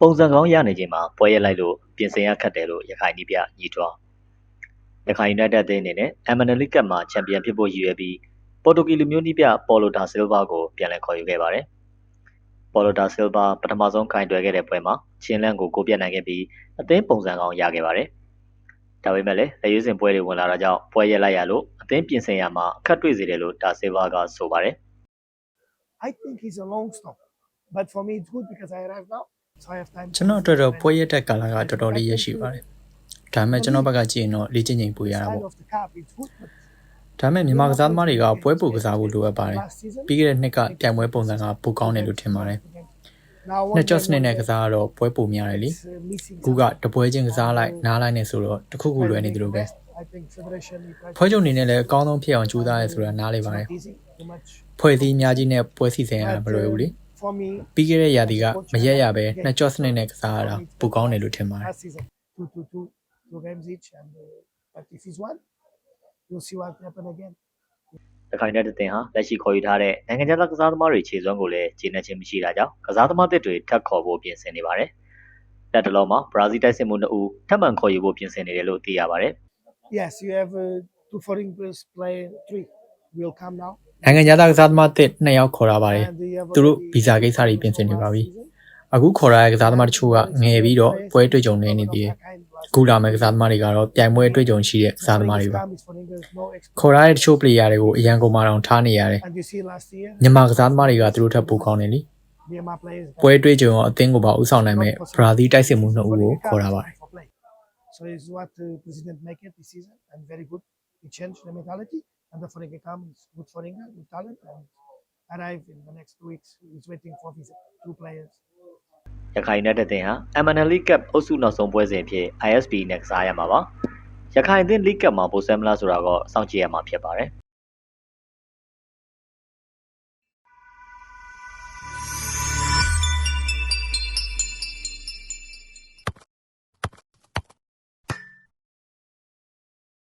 ပုံစံကောင်းရနေချိန်မှာပွဲရက်လိုက်လို့ပြင်ဆင်ရခတ်တယ်လို့ရခိုင်နီးပြညီထွားရခိုင်ယူနိုက်တက်အသင်းအနေနဲ့အမ်မနယ်လီကပ်မှာချန်ပီယံဖြစ်ဖို့ရည်ရွယ်ပြီးပေါ်တူဂီလူမျိုးနီးပြပေါ်လိုတာဆီလ်ဗာကိုပြန်လည်ခေါ်ယူခဲ့ပါတယ်ပေါ်လိုတာဆီလ်ဗာပထမဆုံးကင်တွယ်ခဲ့တဲ့ပွဲမှာချင်းလန်းကိုကိုပြတ်နိုင်ခဲ့ပြီးအသင်းပုံစံကောင်းရခဲ့ပါတယ်ဒါပေမဲ့လည်းလက်ရွေးစင်ပွဲတွေဝင်လာတာကြောင့်ပွဲရက်လိုက်ရလို့အသင်းပြင်ဆင်ရမှာအခက်တွေ့စေတယ်လို့တာဆီလ်ဗာကဆိုပါတယ် I think he's a long stop. But for me, it's good because I arrived now, so I have time. ကျွန်တော်အတွက်တော့ပွဲရက်တဲ့ကာလကတော်တော်လေးရရှိပါတယ်။ဒါပေမဲ့ကျွန်တော်ဘက်ကကြည့်ရင်တော့လေ့ကျင့်ချိန်ပိုရတာ Side ပေါ့ of the cup, it's good. But ။ဒါပေမဲ့မြန်မာကစားသမားတွေကပွဲပိုကစားဖို့လိုအပ်ပါတယ် last season, ။ပြီးခဲ့တဲ့နှစ်ကပြိုင်ပွဲပုံစံကပိုကောင်းတယ်လို့ထင်ပါတယ်။ now နှစ်ကျော့စနစ် one နဲ့ကစားတော့ပွဲပိုများတယ်လေ is, uh, missing ။ခုကတပွဲချင်းကစားလိုက်နားလိုက်နေဆိုတော့တစ်ခုခုလွယ်နေတယ်လို့ပဲ I think Federation he tried ဖွဲချုပ်အနေနဲ့လည်းအကောင်းဆုံးဖြစ်အောင်ကြိုးစားရဲဆိုတာနားလေ It's ပါတယ် not easy, too much. ။ဖွဲ့စည်းအများကြီးနဲ့ပွဲစီစဉ်ရတာမ But, လွယ်ဘူးလေ um, For me, ။ ပြီးခဲ့တဲ့ရာသီကမရက်ရပဲနှစ်ကျော့စနစ်နဲ့ကစားရတာပိုကောင်းတယ်လို့ထင်ပါတယ် last season, two, two, two, two games each, and uh, but if he's won, we'll see what happen again. ရခိုင်တဲ့တင်ဟာလက်ရှိခေါ်ယူထားတဲ့နိုင်ငံခြားသားကစားသမားတွေခြေစွမ်းကိုလည်းခြေနှက်ခြင်းမရှိတာကြောင့်ကစားသမားသစ်တွေထပ်ခေါ်ဖို့ပြင်ဆင်နေပါတယ်။လက်တလုံးမှာဘရာဇီးတိုက်စစ်မှုနှစ်ဦးထပ်မံခေါ်ယူဖို့ပြင်ဆင်နေတယ်လို့သိရပါတယ် Yes, you have uh, two foreign players play three will come now. ။ နိုင်ငံခြားသားကစားသမားတစ်နှစ်ယောက်ခေါ်ထားပါတယ် And you have သူတို့ already ဗီဇာကိစ္စတွေပြင်ဆင်နေပါပြီ last season. ။အခုခေါ်ထားတဲ့ကစားသမားတချို့ကငယ်ပြီးတော့ပွဲတွေ့ကြုံနေနေသေးတယ်။အခုလာမယ့်ကစားသမားတွေကတော့ပြိုင်ပွဲတွေ့ကြုံရှိတဲ့ကစားသမားတွေပါ။ခေါ်ထားတဲ့တချို့ player တွေကိုအရန်ကုန်မာတောင်ထားနေရတယ် And you see last year, ။မြန်မာကစားသမားတွေကသူတို့ထပ်ပိုကောင်းတယ်လी Myanmar players. ။ပွဲတွေ့ကြုံအောင်အသင်းကိုပါဥဆောင်နိုင်မဲ့ဘရာဇီးတိုက်စစ်မှုနှစ်ဦးကိုခေါ်ထားပါတယ် for play. So it's what the president make it this season and very good. He changed the mentality and the foreign come is good foreign with talent and arrive in the next two weeks. He's waiting for his two players. ။ရခိုင်တဲ့တင်ဟာ MNL League Cup အုပ်စုနောက်ဆုံးပွဲစဉ်အဖြစ် ISP နဲ့ကစားရမှာပါ။ရခိုင်အသင်း League Cup မှာပိုဆဲမလားဆိုတာတော့စောင့်ကြည့်ရမှာဖြစ်ပါတယ်။